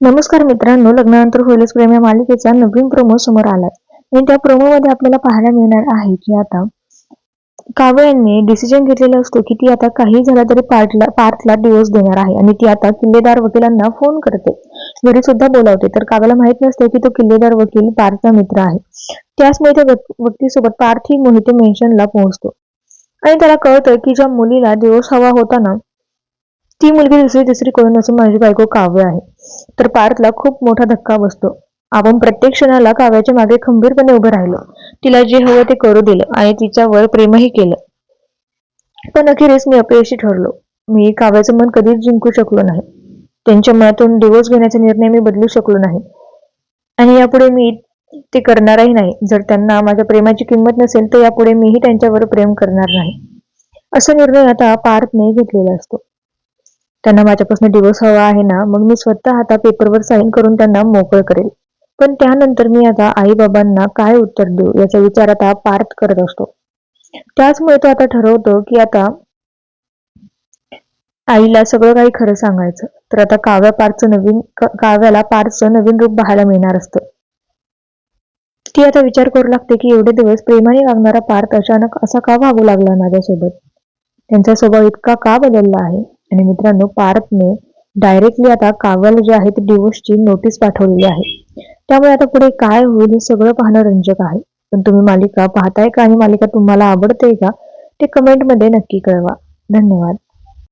नमस्कार मित्रांनो लग्नानंतर होईलच प्रेम या मालिकेचा नवीन प्रोमो समोर आलाय. आणि त्या प्रोमो मध्ये आपल्याला पाहायला मिळणार आहे की आता काव्य यांनी डिसिजन घेतलेला असतो की ती आता काही झालं तरी पार्थला पार्थला डिवोर्स देणार आहे. आणि ती आता किल्लेदार वकिलांना फोन करते. घरी सुद्धा बोलावते. तर काव्याला माहीत नसते की तो किल्लेदार वकील पार्थचा मित्र आहे. त्याचमुळे त्या व्यक्तीसोबत पार्थ ही मोहिते मेन्शनला पोहोचतो. आणि त्याला कळतं की ज्या मुलीला डिवोर्स हवा होता ना ती मुलगी दुसरी तिसरी कोण नसून माझी बायको काव्य आहे. तर पार्थला खूप मोठा धक्का बसतो. आपण प्रत्येक क्षणाला काव्याच्या मागे खंबीरपणे उभं राहिलो. तिला जे हवं ते करू दिलं आणि तिच्यावर प्रेमही केलं. पण अखेरीस मी अपयशी ठरलो. मी काव्याचं मन कधीच जिंकू शकलो नाही. त्यांच्या मनातून डिवोर्स घेण्याचा निर्णय मी बदलू शकलो नाही. आणि यापुढे मी ते करणारही नाही. जर त्यांना माझ्या प्रेमाची किंमत नसेल तर यापुढे मीही त्यांच्यावर प्रेम करणार नाही. असा निर्णय आता पार्थने घेतलेला असतो. त्यांना माझ्यापासून डिवोर्स हवा आहे ना मग मी स्वतः आता पेपरवर साईन करून त्यांना मोकळ करेल. पण त्यानंतर मी आता आई बाबांना काय उत्तर देऊ याचा विचार आता पार्थ करत असतो. त्याचमुळे तो आता ठरवतो की आता आईला सगळं काही खरं सांगायचं. तर आता काव्या पार्थचं नवीन काव्याला पार्थचं नवीन रूप पाहायला मिळणार असतं. ती आता विचार करू लागते की एवढे दिवस प्रेमाने वागणारा पार्थ अचानक असा का वागू लागला माझ्यासोबत? त्यांचा स्वभाव इतका का बदलला आहे? आणि मित्रांनो पार्थने डायरेक्टली आता काव्याला जे आहे ते डिवोर्सची नोटीस पाठवलेली आहे. त्यामुळे आता पुढे काय होईल हे सगळं पाहणं रंजक आहे. पण तुम्ही मालिका पाहताय का आणि मालिका तुम्हाला आवडते का ते कमेंटमध्ये नक्की कळवा. धन्यवाद.